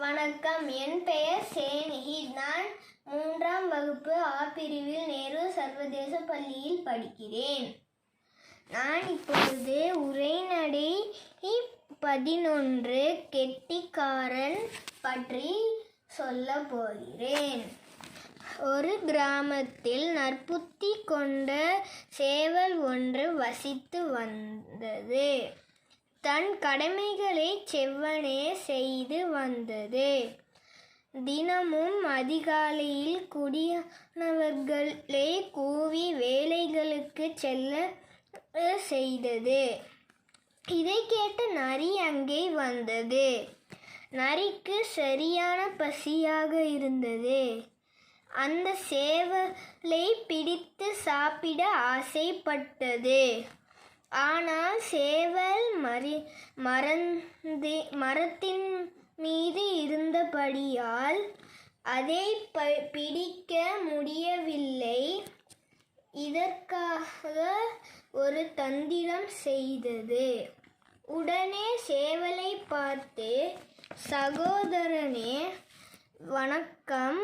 வணக்கம். என் பெயர் சேனிகி. நான் மூன்றாம் வகுப்பு ஆ பிரிவில் நேரு சர்வதேச பள்ளியில் படிக்கிறேன். நான் இப்பொழுது உரைநடை பதினொன்று கெட்டிக்காரன் பற்றி சொல்ல போகிறேன். ஒரு கிராமத்தில் நற்புத்தி கொண்ட சேவல் ஒன்று வசித்து வந்தது. தன் கடமைகளை செவ்வனே செய்து வந்தது. தினமும் அதிகாலையில் குடியானவர்களே கூவி வேலைகளுக்கு செல்ல செய்தது. இதை கேட்டு நரி அங்கே வந்தது. நரிக்கு சரியான பசியாக இருந்தது. அந்த சேவலை பிடித்து சாப்பிட ஆசைப்பட்டது. ஆனால் சேவல் மறி மறந்து மரத்தின் மீது இருந்தபடியால் அதை ப பிடிக்க முடியவில்லை. இதற்காக ஒரு தந்திரம் செய்தது. உடனே சேவலை பார்த்து சகோதரனே வணக்கம்.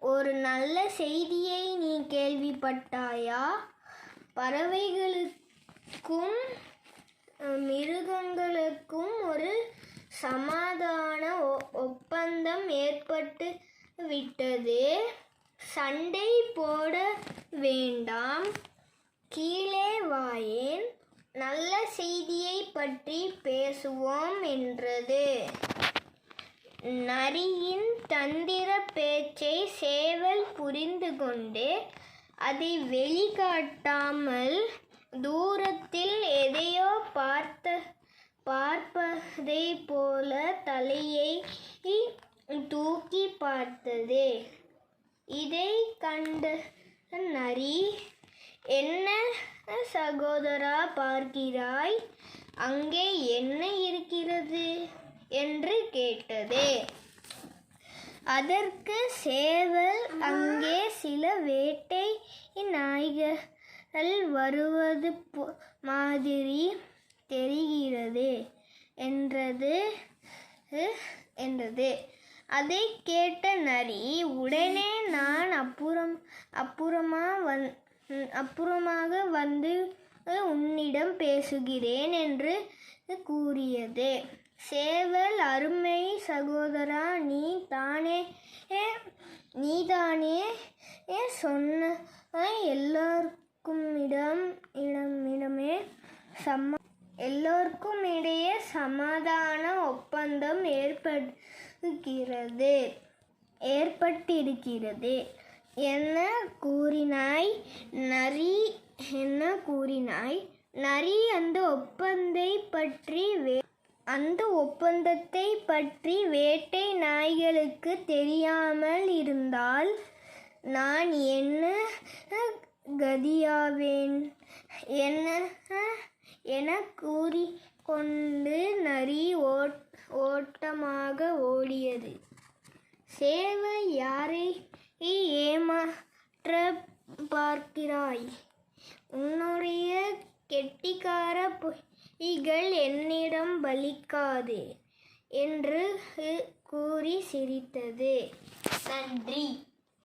ஒரு நல்ல செய்தியை நீ கேள்விப்பட்டாயா? பறவைகளுக்கு பறவைகளுக்கும் மிருகங்களுக்கும் ஒரு சமாதான ஒ- ஒப்பந்தம் ஏற்பட்டு விட்டது. சண்டை போட வேண்டாம். கீழே வாயேன். நல்ல செய்தியை பற்றி பேசுவோம் என்றது. நரியின் தந்திர பேச்சை சேவல் புரிந்து கொண்டு அதை வெளிக்காட்டாமல் தூர எதையோ பார்த்த பார்ப்பதை போல தலையை தூக்கி பார்த்தது. இதை கண்ட நரி என்ன சகோதரா பார்க்கிறாய்? அங்கே என்ன இருக்கிறது? என்று கேட்டது. அதற்கு சேவல் அங்கே சில வேட்டை நாய்கள் வருவது மாதிரி தெரிகிறது. என்றது என்றது. அதை கேட்ட நரி உடனே நான் அப்புறம் அப்புறமா வந் அப்புறமாக வந்து உன்னிடம் பேசுகிறேன் என்று கூறியது. சேவல் அருமை சகோதரா நீ தானே நீதானே சொன்ன எல்லாருக்கும் இடம் இடம் இடமே சம்ம எல்லோருக்கும் இடையே சமாதான ஒப்பந்தம் ஏற்படுகிறது. ஏற்பட்டிருக்கிறது. என்ன கூறினாய்? நரி என்ன கூறினாய்? நரி அந்த ஒப்பந்தை பற்றி வே அந்த ஒப்பந்தத்தை பற்றி வேட்டை நாய்களுக்கு தெரியாமல் இருந்தால் நான் என்ன கதியாவேன்? என்ன என கூறிக்கொண்டு நரி ஓட் ஓட்டமாக ஓடியது. சேவை யாரை ஏமாற்ற பார்க்கிறாய்? உன்னுடைய கெட்டிக்கார பொய்கள் என்னிடம் பலிக்காது என்று கூறி சிரித்தது. நன்றி.